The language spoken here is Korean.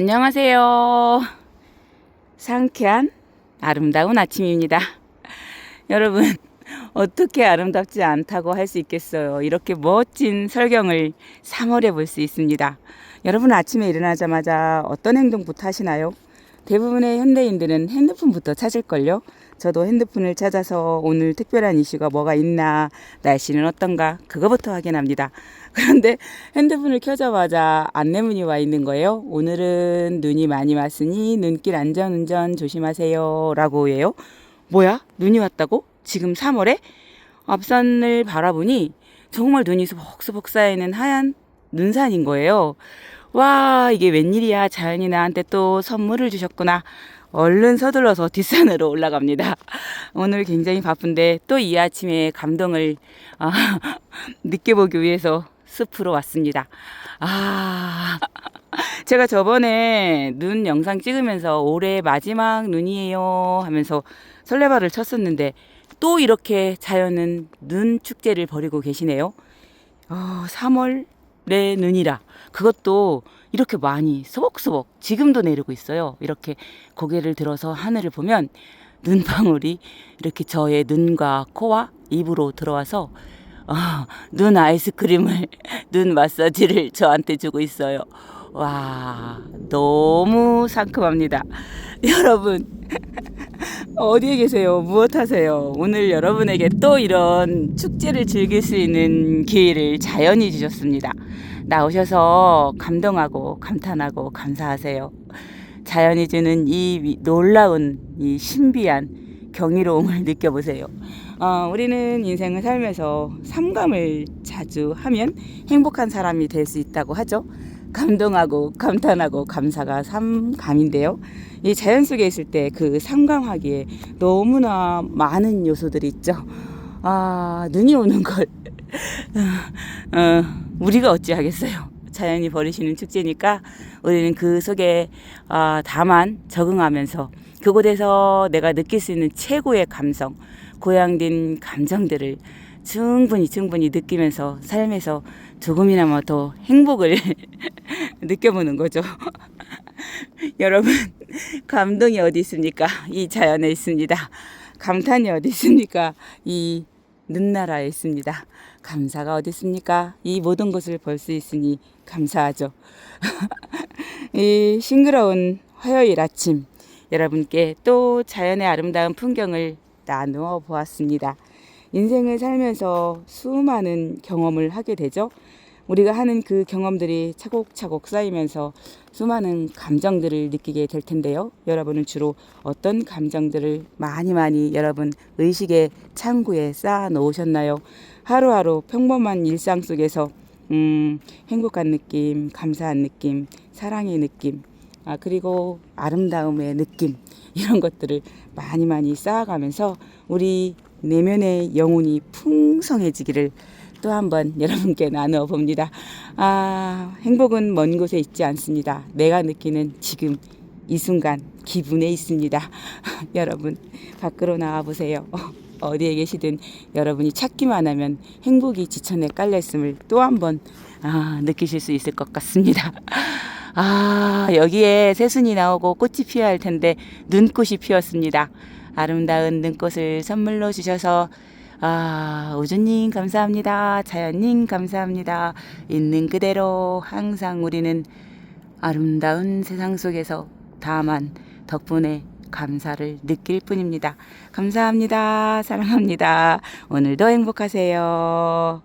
안녕하세요. 상쾌한 아름다운 아침입니다. 여러분, 어떻게 아름답지 않다고 할 수 있겠어요. 이렇게 멋진 설경을 3월에 볼수 있습니다. 여러분 아침에 일어나자마자 어떤 행동부터 하시나요? 대부분의 현대인들은 핸드폰부터 찾을걸요? 저도 핸드폰을 찾아서 오늘 특별한 이슈가 뭐가 있나, 날씨는 어떤가, 그거부터 확인합니다. 그런데 핸드폰을 켜자마자 안내문이 와 있는 거예요. 오늘은 눈이 많이 왔으니 눈길 안전 운전 조심하세요. 라고 해요. 뭐야? 눈이 왔다고? 지금 3월에? 앞산을 바라보니 정말 눈이 수복수복 쌓이는 하얀 눈산인 거예요. 와, 이게 웬일이야. 자연이 나한테 또 선물을 주셨구나. 얼른 서둘러서 뒷산으로 올라갑니다. 오늘 굉장히 바쁜데 또 이 아침에 감동을 아, 느껴보기 위해서 숲으로 왔습니다. 아, 제가 저번에 눈 영상 찍으면서 올해 마지막 눈이에요 하면서 설레발을 쳤었는데 또 이렇게 자연은 눈 축제를 벌이고 계시네요. 어, 3월의 눈이라 그것도 이렇게 많이 소복소복 지금도 내리고 있어요. 이렇게 고개를 들어서 하늘을 보면 눈방울이 이렇게 저의 눈과 코와 입으로 들어와서 어, 눈 아이스크림을 눈 마사지를 저한테 주고 있어요. 와 너무 상큼합니다. 여러분 어디에 계세요? 무엇 하세요? 오늘 여러분에게 또 이런 축제를 즐길 수 있는 기회를 자연이 주셨습니다. 나오셔서 감동하고 감탄하고 감사하세요. 자연이 주는 이 위- 놀라운 이 신비한 경이로움을 느껴보세요. 어, 우리는 인생을 살면서 삼감을 자주 하면 행복한 사람이 될 수 있다고 하죠. 감동하고 감탄하고 감사가 삼감인데요. 이 자연 속에 있을 때 그 삼감하기에 너무나 많은 요소들이 있죠. 아, 눈이 오는 걸 어, 우리가 어찌하겠어요. 자연이 벌이시는 축제니까 우리는 그 속에 아, 다만 적응하면서 그곳에서 내가 느낄 수 있는 최고의 감성, 고양된 감정들을 충분히 충분히 느끼면서 삶에서 조금이나마 더 행복을 느껴보는 거죠. 여러분 감동이 어디 있습니까? 이 자연에 있습니다. 감탄이 어디 있습니까? 이 눈나라에 있습니다. 감사가 어디 있습니까? 이 모든 것을 볼 수 있으니 감사하죠. 이 싱그러운 화요일 아침 여러분께 또 자연의 아름다운 풍경을 나누어 보았습니다. 인생을 살면서 수많은 경험을 하게 되죠. 우리가 하는 그 경험들이 차곡차곡 쌓이면서 수많은 감정들을 느끼게 될 텐데요. 여러분은 주로 어떤 감정들을 많이 많이 여러분 의식의 창구에 쌓아 놓으셨나요? 하루하루 평범한 일상 속에서 음, 행복한 느낌, 감사한 느낌, 사랑의 느낌, 아, 그리고 아름다움의 느낌, 이런 것들을 많이 많이 쌓아가면서 우리 내면의 영혼이 풍성해지기를 또 한번 여러분께 나누어 봅니다. 아, 행복은 먼 곳에 있지 않습니다. 내가 느끼는 지금 이 순간 기분에 있습니다. 여러분, 밖으로 나와 보세요. 어디에 계시든 여러분이 찾기만 하면 행복이 지천에 깔려 있음을 또 한번 아, 느끼실 수 있을 것 같습니다. 아, 여기에 새순이 나오고 꽃이 피어야 할 텐데 눈꽃이 피었습니다. 아름다운 눈꽃을 선물로 주셔서 아, 우주님 감사합니다. 자연님 감사합니다. 있는 그대로 항상 우리는 아름다운 세상 속에서 다만 덕분에 감사를 느낄 뿐입니다. 감사합니다. 사랑합니다. 오늘도 행복하세요.